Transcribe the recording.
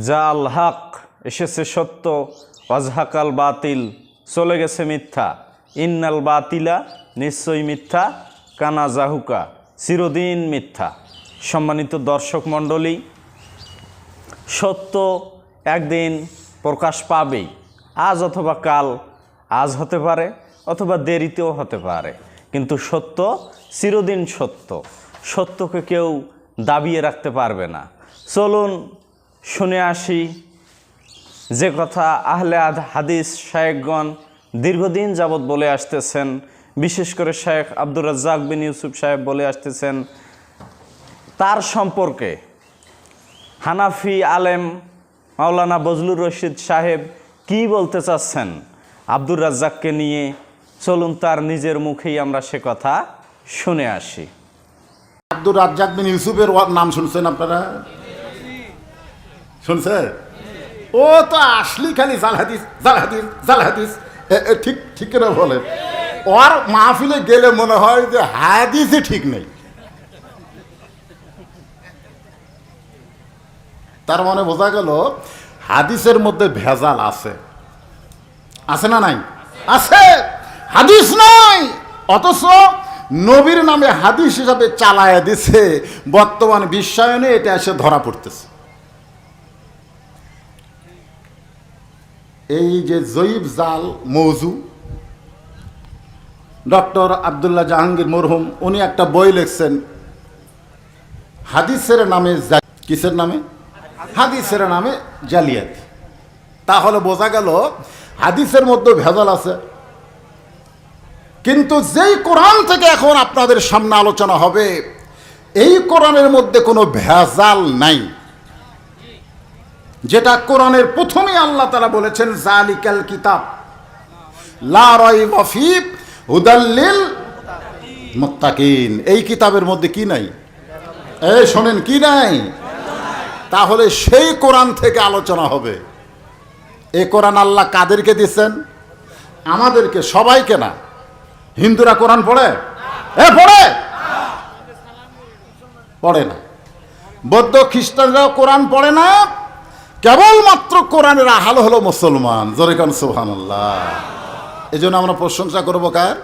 জাল, হক, এসেছে সত্য, অজহাকাল বাতিল, চলে গেছে মিথ্যা। ইন্নাল বাতিলা, নিশ্চয়ই মিথ্যা, কানা জাহুকা, চিরদিন মিথ্যা। সম্মানিত দর্শক মণ্ডলী, সত্য একদিন প্রকাশ পাবেই। আজ অথবা কাল, আজ হতে পারে, অথবা দেরিতেও হতে পারে। কিন্তু সত্য, চিরদিন সত্য। সত্যকে কেউ দাবিয়ে রাখতে পারবে না। চলুন শুনে আসি যে কথা আহলে হাদিস শায়েকগণ দীর্ঘদিন যাবৎ বলে আসতেছেন। বিশেষ করে শেখ আব্দুর রাজ্জাক বিন ইউসুফ সাহেব বলে আসতেছেন, তার সম্পর্কে হানাফি আলেম মাওলানা বজলুর রশিদ সাহেব কি বলতে চাচ্ছেন আব্দুর রাজ্জাককে নিয়ে? চলুন তার নিজের মুখেই আমরা সে কথা শুনে আসি। আব্দুর রাজ্জাক বিন ইউসুফের নাম শুনছেন আপনারা? শুনছে ও তো আসলি খালি জাল হাদিস জাল হাদিস জাল হাদিস। এ- এ, ঠিক ঠিক করে বলে? ওর মাহফিলে গেলে মনে হয় যে হাদিসই ঠিক নেই। তার মানে বোঝা গেল, হাদিসের মধ্যে ভেজাল আছে। আছে না নাই? আছে! হাদিস নয় অথচ নবীর নামে হাদিস হিসাবে চালায় দিছে। বর্তমান বিশ্বায়নে এটা এসে ধরা পড়তেছে। এই যে জয়ীব জাল মৌজু, ডক্টর আবদুল্লাহ জাহাঙ্গীর মরহুম, উনি একটা বই লিখছেন, হাদিসের নামে কিসের নামে? হাদিসের নামে জালিয়াত। তাহলে বোঝা গেল, হাদিসের মধ্যে ভেজাল আছে। কিন্তু যেই কোরআন থেকে এখন আপনাদের সামনে আলোচনা হবে, এই কোরআনের মধ্যে কোনো ভেজাল নাই। যেটা কোরআনের প্রথমেই আল্লাহ তারা বলেছেন, জালিকাল কিতাব। এই কিতাবের মধ্যে কি নাই? এই শোনেন, কি নাই? তাহলে সেই কোরআন থেকে আলোচনা হবে। এ কোরআন আল্লাহ কাদেরকে দিচ্ছেন? আমাদেরকে, সবাইকে না? হিন্দুরা কোরআন পড়ে? এ, পড়ে? পড়ে না। বৌদ্ধ খ্রিস্টানরাও কোরআন পড়ে না। কেবলমাত্র কোরআনের আহাল হলো মুসলমান। জোরে কান সুবহানাল্লাহ। এই জন্য আমরা প্রশংসা করব কার?